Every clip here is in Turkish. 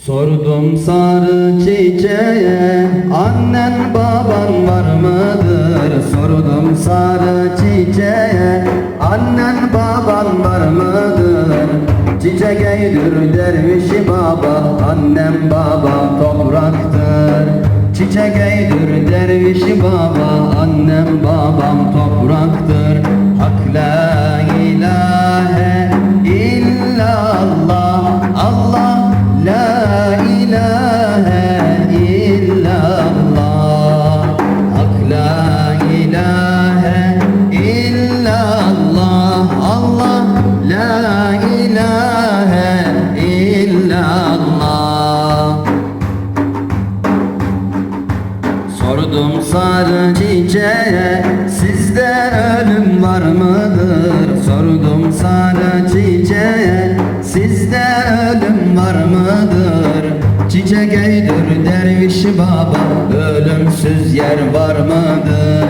Sordum sarı çiçeğe Annen baban var mıdır? Sordum sarı çiçeğe Annen baban var mıdır? Çiçek eğdir dervişi baba Annem baba topraktır Çiçek eğdir dervişi baba Annem Sordum sarı Sizde ölüm var mıdır? Sordum sarı Sizde ölüm var mıdır? Çiçek eğdir derviş baba Ölümsüz yer var mıdır?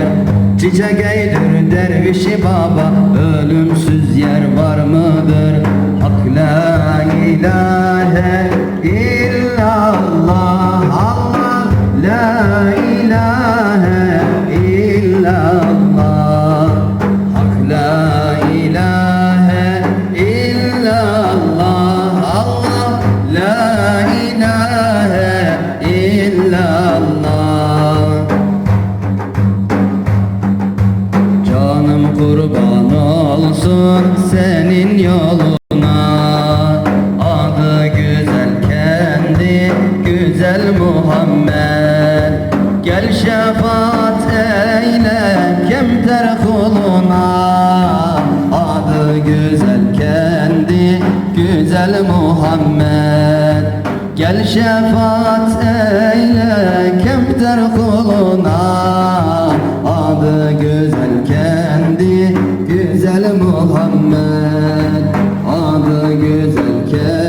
Çiçek eğdir derviş baba Ölümsüz yer var mıdır? Hak la ilahe kurban olsun senin yoluna kuluna Adı güzel kendi güzel Muhammed. Gel şefaat eyle kemter kuluna Adı güzel kendi güzel Muhammed. Adı güzel kendi